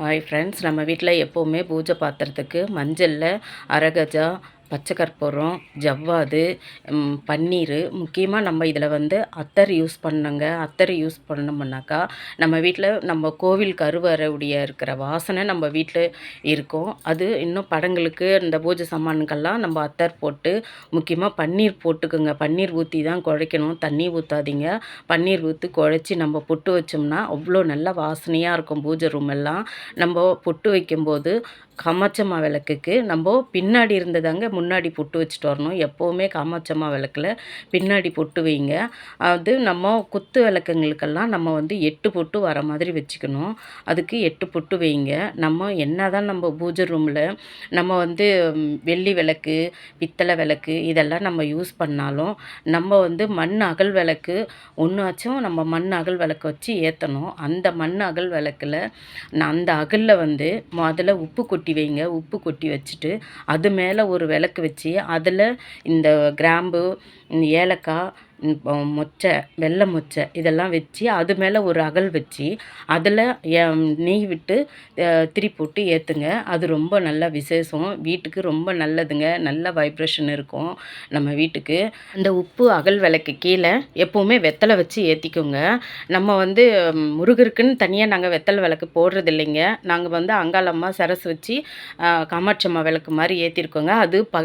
Hi friends நம்ம வீட்டில் எப்போவுமே பூஜை பாத்திரத்துக்கு மஞ்சளில் அரகஜா பச்சை கற்பூரம் ஜவ்வாது பன்னீர். முக்கியமாக நம்ம இதில் வந்து அத்தர் யூஸ் பண்ணுங்க அத்தர் யூஸ் பண்ணோம்னாக்கா நம்ம வீட்டில் நம்ம கோவில் கருவறையுடைய இருக்கிற வாசனை நம்ம வீட்டில் இருக்கும். அது இன்னும் படங்களுக்கு இந்த பூஜை சாமான்கள்லாம் நம்ம அத்தர் போட்டு முக்கியமாக பன்னீர் போட்டுக்குங்க. பன்னீர் ஊற்றி தான் குழைக்கணும். தண்ணி ஊற்றாதீங்க பன்னீர் ஊற்றி குழைச்சி நம்ம பொட்டு வச்சோம்னா அவ்வளோ நல்ல வாசனையாக இருக்கும் பூஜை ரூம் எல்லாம். நம்ம பொட்டு வைக்கும்போது காமாட்சம்மா விளக்குக்கு நம்ம பின்னாடி இருந்ததாங்க முன்னாடி பொட்டு வச்சுட்டு வரணும். எப்போவுமே காமாட்சம்மா விளக்கில் பின்னாடி பொட்டு வைங்க. அது நம்ம குத்து விளக்குங்களுக்கெல்லாம் நம்ம வந்து எட்டு பொட்டு வர மாதிரி வச்சுக்கணும். அதுக்கு எட்டு பொட்டு வைங்க. நம்ம என்ன தான் நம்ம பூஜை ரூமில் நம்ம வந்து வெள்ளி விளக்கு பித்தளை விளக்கு இதெல்லாம் நம்ம யூஸ் பண்ணாலும் நம்ம வந்து மண் அகல் விளக்கு ஒன்றாச்சும் நம்ம மண் அகல் விளக்கு வச்சு ஏற்றணும் அந்த மண் அகல் விளக்கில் நான் அந்த அகலில் வந்து முதல்ல உப்பு கொட்டி கொட்டி வைங்க உப்பு கொட்டி வச்சுட்டு அது மேலே ஒரு விளக்கு வச்சு அதில் இந்த கிராம்பு இந்த ஏலக்காய் மொச்சை வெள்ளை மொச்சை இதெல்லாம் வச்சு அது மேலே ஒரு அகல் வச்சு அதில் நெய் விட்டு திரி போட்டு ஏற்றுங்க அது ரொம்ப நல்ல விசேஷம். வீட்டுக்கு ரொம்ப நல்லதுங்க. நல்ல வைப்ரேஷன் இருக்கும் நம்ம வீட்டுக்கு. அந்த உப்பு அகல் விளக்கு கீழே எப்போவுமே வெத்தலை வச்சு ஏற்றிக்கோங்க நம்ம வந்து முருகருக்குன்னு தனியாக நாங்கள் வெத்தலை விளக்கு போடுறது இல்லைங்க நாங்கள் வந்து அங்காளம்மா சரஸ் வச்சு காமாட்சம்மா விளக்கு மாதிரி ஏற்றிருக்கோங்க அது ப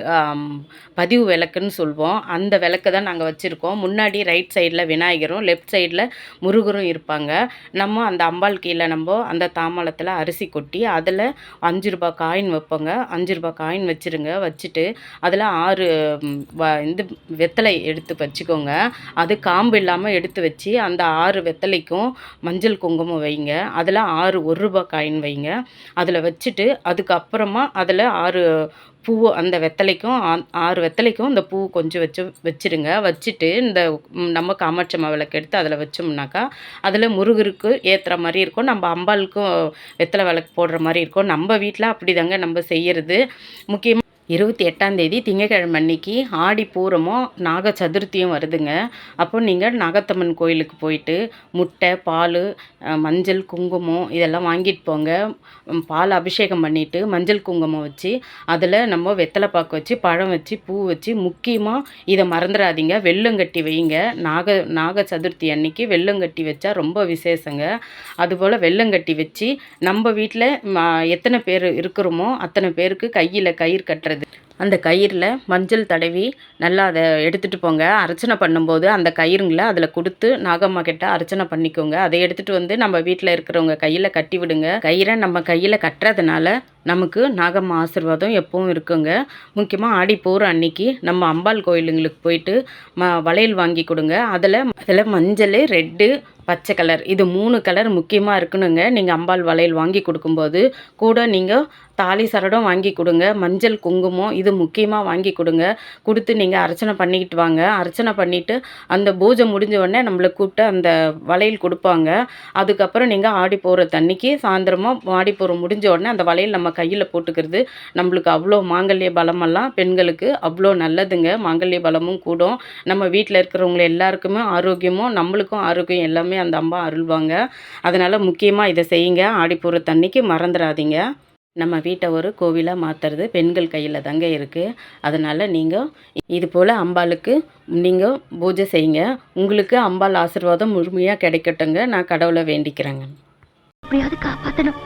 பதிவு விளக்குன்னு சொல்லுவோம் அந்த விளக்கு தான் நாங்கள் வச்சுருக்கோம். முன்னாடி ரைட் சைடில் விநாயகரும் லெஃப்ட் சைடில் முருகரும் இருப்பாங்க. நம்ம அந்த அம்பாள் கீழே நம்ம அந்த தாம்பாளத்தில் அரிசி கொட்டி அதில் அஞ்சு ரூபாய் காயின் வைப்போங்க. அஞ்சு ரூபாய் காயின் வச்சுருங்க. வச்சுட்டு அதில் ஆறு வ- இந்த வெத்தலை எடுத்து வச்சுக்கோங்க. அது காம்பு இல்லாமல் எடுத்து வச்சு அந்த ஆறு வெத்தலைக்கும் மஞ்சள் குங்குமம் வைங்க. அதில் ஆறு ஒரு ரூபாய் காயின் வைங்க. அதில் வச்சுட்டு அதுக்கப்புறமா அதில் ஆறு பூ அந்த வெத்தலைக்கும் ஆ- ஆறு வெத்தலைக்கும் இந்த பூ கொஞ்சம் வச்சு வச்சுருங்க. வச்சுட்டு இந்த அந்த நம்ம காமாட்சம்மா விளக்கு எடுத்து அதில் வச்சோம்னாக்கா அதில் முருகருக்கு ஏற்றுற மாதிரி இருக்கும். நம்ம அம்பாளுக்கும் வெத்தலை விளக்கு போடுற மாதிரி இருக்கும். நம்ம வீட்டில் அப்படிதாங்க நம்ம செய்கிறது முக்கியமாக இருபத்தி எட்டாம் தேதி திங்கக்கிழமை அன்னைக்கு ஆடி பூரமும் நாக சதுர்த்தியும் வருதுங்க. அப்போ நீங்கள் நாகத்தம்மன் கோயிலுக்கு போயிட்டு முட்டை பால் மஞ்சள் குங்குமம் இதெல்லாம் வாங்கிட்டு போங்க. பால் அபிஷேகம் பண்ணிவிட்டு மஞ்சள் குங்குமம் வச்சு அதில் நம்ம வெத்தலை பாக்கு வச்சு பழம் வச்சு பூ வச்சு முக்கியமாக இதை மறந்துடாதீங்க. வெள்ளங்கட்டி வைங்க. நாக நாக சதுர்த்தி அன்னைக்கு வெள்ளங்கட்டி வச்சா ரொம்ப விசேஷங்க. அதுபோல் வெள்ளங்கட்டி வச்சு நம்ம வீட்டில் எத்தனை பேர் இருக்கிறோமோ அத்தனை பேருக்கு கையில் கயிறு கட்டுறது করে அந்த கயிறில் மஞ்சள் தடவி நல்லா அதை எடுத்துகிட்டு போங்க. அர்ச்சனை பண்ணும்போது அந்த கயிறுங்களை அதில் கொடுத்து நாகம்மா கிட்ட அர்ச்சனை பண்ணிக்கோங்க. அதை எடுத்துகிட்டு வந்து நம்ம வீட்டில் இருக்கிறவங்க கையில் கட்டி விடுங்க. கயிறை நம்ம கையில் கட்டுறதுனால நமக்கு நாகம்மா ஆசீர்வாதம் எப்பவும் இருக்குங்க. முக்கியமாக ஆடி போகிற அன்னைக்கு நம்ம அம்பாள் கோயிலுங்களுக்கு போயிட்டு ம வளையல் வாங்கி கொடுங்க. அதில் அதில் மஞ்சள் ரெட்டு பச்சை கலர் இது மூணு கலர் முக்கியமாக இருக்கணுங்க. நீங்கள் அம்பாள் வளையல் வாங்கி கொடுக்கும்போது கூட நீங்கள் தாலி சரடம் வாங்கி கொடுங்க. மஞ்சள் குங்குமம் இது இது முக்கியமாக வாங்கி கொடுங்க. கொடுத்து நீங்கள் அர்ச்சனை பண்ணிக்கிட்டு வாங்க. அர்ச்சனை பண்ணிவிட்டு அந்த பூஜை முடிஞ்ச உடனே நம்மளை கூப்பிட்டு அந்த வளையல் கொடுப்பாங்க. அதுக்கப்புறம் நீங்கள் ஆடி போகிற தண்ணிக்கு சாயந்தரமாக ஆடி போகிற முடிஞ்ச உடனே அந்த வளையல் நம்ம கையில் போட்டுக்கிறது. நம்மளுக்கு அவ்வளோ மாங்கல்ய பலமெல்லாம் பெண்களுக்கு அவ்வளோ நல்லதுங்க. மாங்கல்ய பலமும் கூடும். நம்ம வீட்டில் இருக்கிறவங்க எல்லாருக்குமே ஆரோக்கியமும் நம்மளுக்கும் ஆரோக்கியம் எல்லாமே அந்த அம்மா அருள்வாங்க. அதனால் முக்கியமாக இதை செய்யுங்க. ஆடி போகிற தண்ணிக்கு மறந்துடாதீங்க. நம்ம வீட்டை ஒரு கோவிலாக மாற்றுறது பெண்கள் கையில் தாங்க இருக்குது அதனால் நீங்கள் இது போல் அம்பாளுக்கு நீங்கள் பூஜை செய்யுங்க. உங்களுக்கு அம்பாள் ஆசீர்வாதம் முழுமையாக கிடைக்கட்டுங்க நான் கடவுளை வேண்டிக்கிறேங்க. எப்படியாவது காப்பாற்றணும்